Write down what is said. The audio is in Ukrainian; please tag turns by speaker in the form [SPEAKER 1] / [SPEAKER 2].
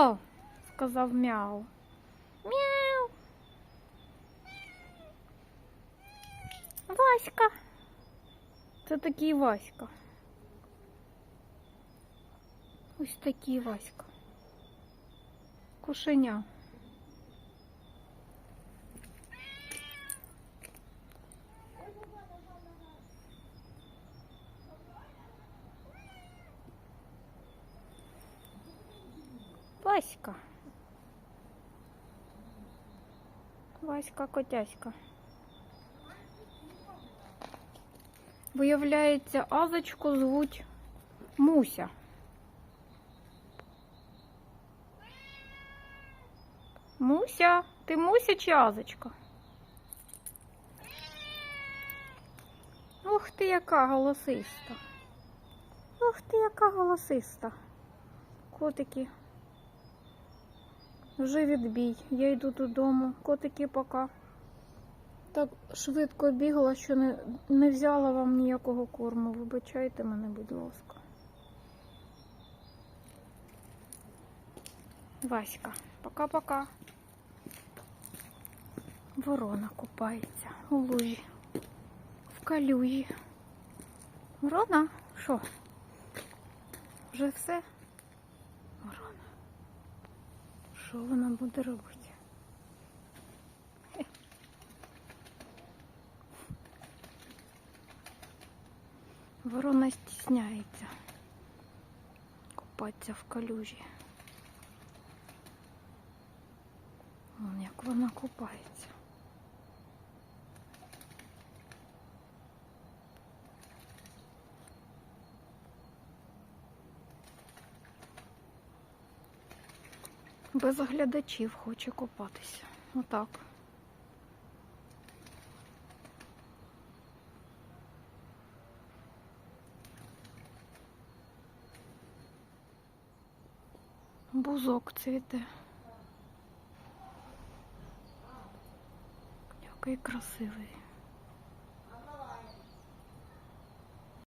[SPEAKER 1] Хто? сказав мяу. Мяу. Васька. Це такий Васька. Ось такий Васька. Кошеня. Васька. Васька котяська. Виявляється, Азочку звуть Муся. Муся, ти Муся чи Азочка? Ух ти, яка голосиста. Ух ти, яка голосиста. Котики. Вже відбій. Я йду додому. Котики пока. Так швидко бігла, що не, не взяла вам ніякого корму. Вибачайте мене, будь ласка. Васька, пока-пока. Ворона купається у лужі. В калюжі. Ворона? Що? Вже все? Ворона. Що вона буде робити? Ворона стісняється купатися в калюжі. Вон як вона купається. Без глядачів хоче купатися. Отак. Бузок цвіте. Який красивий.